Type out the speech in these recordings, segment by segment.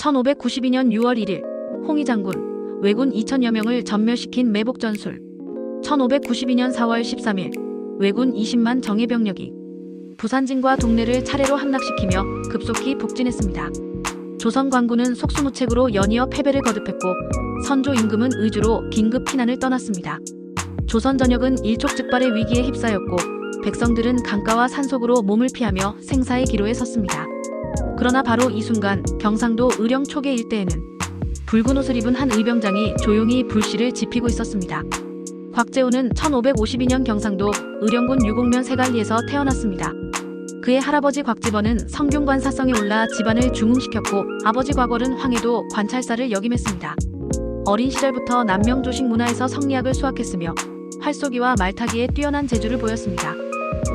1592년 6월 1일 홍희 장군 왜군 2천여 명을 전멸시킨 매복 전술 1592년 4월 13일 왜군 20만 정예 병력이 부산진과 동래를 차례로 함락시키며 급속히 북진했습니다. 조선 광군은 속수무책으로 연이어 패배를 거듭했고 선조 임금은 의주로 긴급 피난을 떠났습니다. 조선 전역은 일촉즉발의 위기에 휩싸였고 백성들은 강가와 산속으로 몸을 피하며 생사의 기로에 섰습니다. 그러나 바로 이 순간 경상도 의령 초계 일대에는 붉은 옷을 입은 한 의병장이 조용히 불씨를 지피고 있었습니다. 곽재우는 1552년 경상도 의령군 유곡면 세갈리에서 태어났습니다. 그의 할아버지 곽지번은 성균관 사성에 올라 집안을 중흥시켰고 아버지 곽월은 황해도 관찰사를 역임했습니다. 어린 시절부터 남명조식 문화에서 성리학을 수학했으며 활쏘기와 말타기에 뛰어난 재주를 보였습니다.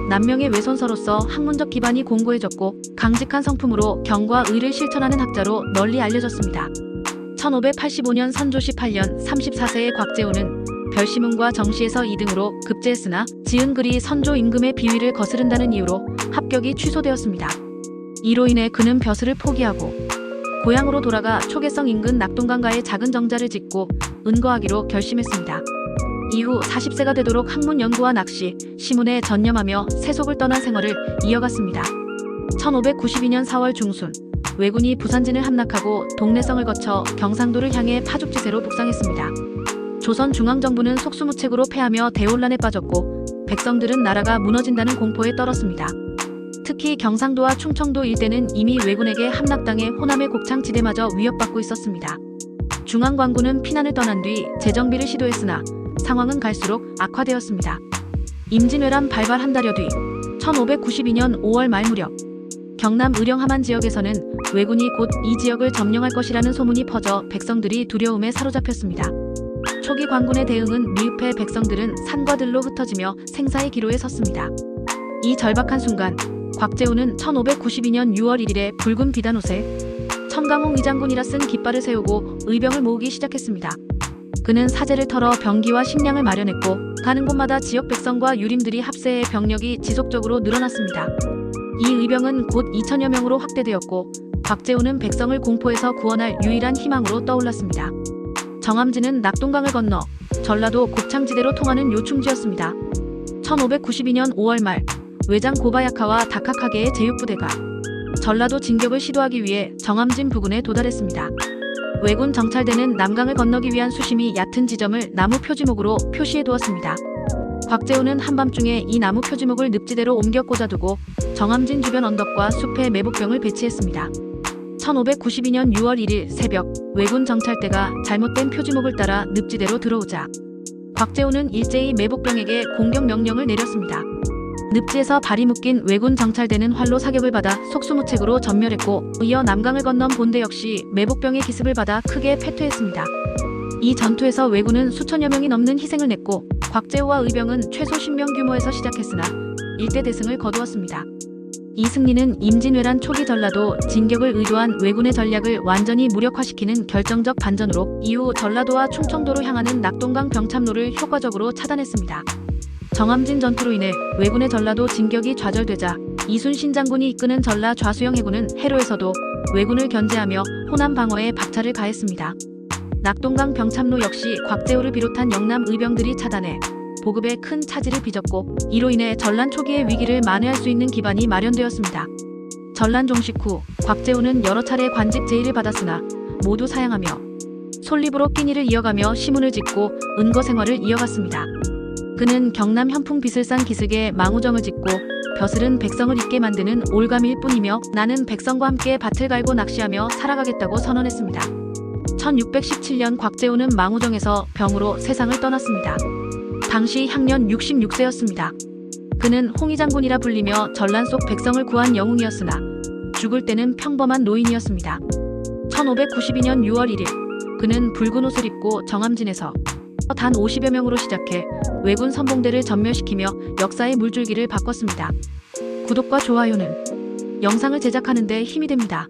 남명의 외손서로서 학문적 기반이 공고해졌고 강직한 성품으로 경과 의를 실천하는 학자로 널리 알려졌습니다. 1585년 선조시 8년 34세의 곽재우는 별시문과 정시에서 2등으로 급제했으나 지은 글이 선조 임금의 비위를 거스른다는 이유로 합격이 취소되었습니다. 이로 인해 그는 벼슬을 포기하고 고향으로 돌아가 초계성 인근 낙동강가에 작은 정자를 짓고 은거하기로 결심했습니다. 이후 40세가 되도록 학문 연구와 낚시, 시문에 전념하며 세속을 떠난 생활을 이어갔습니다. 1592년 4월 중순 왜군이 부산진을 함락하고 동래성을 거쳐 경상도를 향해 파죽지세로 북상했습니다. 조선 중앙정부는 속수무책으로 패하며 대혼란에 빠졌고 백성들은 나라가 무너진다는 공포에 떨었습니다. 특히 경상도와 충청도 일대는 이미 왜군에게 함락당해 호남의 곡창지대마저 위협받고 있었습니다. 중앙광군은 피난을 떠난 뒤 재정비를 시도했으나 상황은 갈수록 악화되었습니다. 임진왜란 발발 한 달여 뒤 1592년 5월 말 무렵 경남 의령 함안 지역에서는 왜군이 곧 이 지역을 점령할 것이라는 소문이 퍼져 백성들이 두려움에 사로잡혔습니다. 초기 광군의 대응은 미흡해 백성들은 산과 들로 흩어지며 생사의 기로에 섰습니다. 이 절박한 순간 곽재우는 1592년 6월 1일에 붉은 비단 옷에 청강홍 위장군이라 쓴 깃발을 세우고 의병을 모으기 시작했습니다. 그는 사제를 털어 병기와 식량을 마련했고 가는 곳마다 지역 백성과 유림들이 합세해 병력이 지속적으로 늘어났습니다. 이 의병은 곧 2천여 명으로 확대되었고 곽재우는 백성을 공포에서 구원할 유일한 희망으로 떠올랐습니다. 정암지는 낙동강을 건너 전라도 곡창지대로 통하는 요충지였습니다. 1592년 5월 말 외장 고바야카와 다카카게의 제육부대가 전라도 진격을 시도하기 위해 정암진 부근에 도달했습니다. 왜군 정찰대는 남강을 건너기 위한 수심이 얕은 지점을 나무 표지목으로 표시해 두었습니다. 곽재우는 한밤중에 이 나무 표지목을 늪지대로 옮겨 꽂아두고 정암진 주변 언덕과 숲에 매복병을 배치했습니다. 1592년 6월 1일 새벽 왜군 정찰대가 잘못된 표지목을 따라 늪지대로 들어오자 곽재우는 일제히 매복병에게 공격 명령을 내렸습니다. 늪지에서 발이 묶인 왜군 정찰대는 활로 사격을 받아 속수무책으로 전멸했고 이어 남강을 건넌 본대 역시 매복병의 기습을 받아 크게 패퇴했습니다. 이 전투에서 왜군은 수천여 명이 넘는 희생을 냈고 곽재우와 의병은 최소 10명 규모에서 시작했으나 일대 대승을 거두었습니다. 이 승리는 임진왜란 초기 전라도 진격을 의도한 왜군의 전략을 완전히 무력화시키는 결정적 반전으로 이후 전라도와 충청도로 향하는 낙동강 병참로를 효과적으로 차단했습니다. 정암진 전투로 인해 왜군의 전라도 진격이 좌절되자 이순신 장군이 이끄는 전라 좌수영 해군은 해로에서도 왜군을 견제하며 호남 방어에 박차를 가했습니다. 낙동강 병참로 역시 곽재우를 비롯한 영남 의병들이 차단해 보급에 큰 차질을 빚었고 이로 인해 전란 초기의 위기를 만회할 수 있는 기반이 마련되었습니다. 전란 종식 후 곽재우는 여러 차례 관직 제의를 받았으나 모두 사양하며 솔립으로 끼니를 이어가며 시문을 짓고 은거 생활을 이어갔습니다. 그는 경남 현풍 싼 기슭에 망우정을 짓고 벼슬은 백성을 잊게 만드는 올감일 뿐이며 나는 백성과 함께 밭을 갈고 낚시하며 살아가겠다고 선언했습니다. 1617년 곽재우는 망우정에서 병으로 세상을 떠났습니다. 당시 향년 66세였습니다. 그는 홍희 장군이라 불리며 전란 속 백성을 구한 영웅이었으나 죽을 때는 평범한 노인이었습니다. 1592년 6월 1일 그는 붉은 옷을 입고 정암진에서 단 50여 명으로 시작해 왜군 선봉대를 전멸시키며 역사의 물줄기를 바꿨습니다. 구독과 좋아요는 영상을 제작하는 데 힘이 됩니다.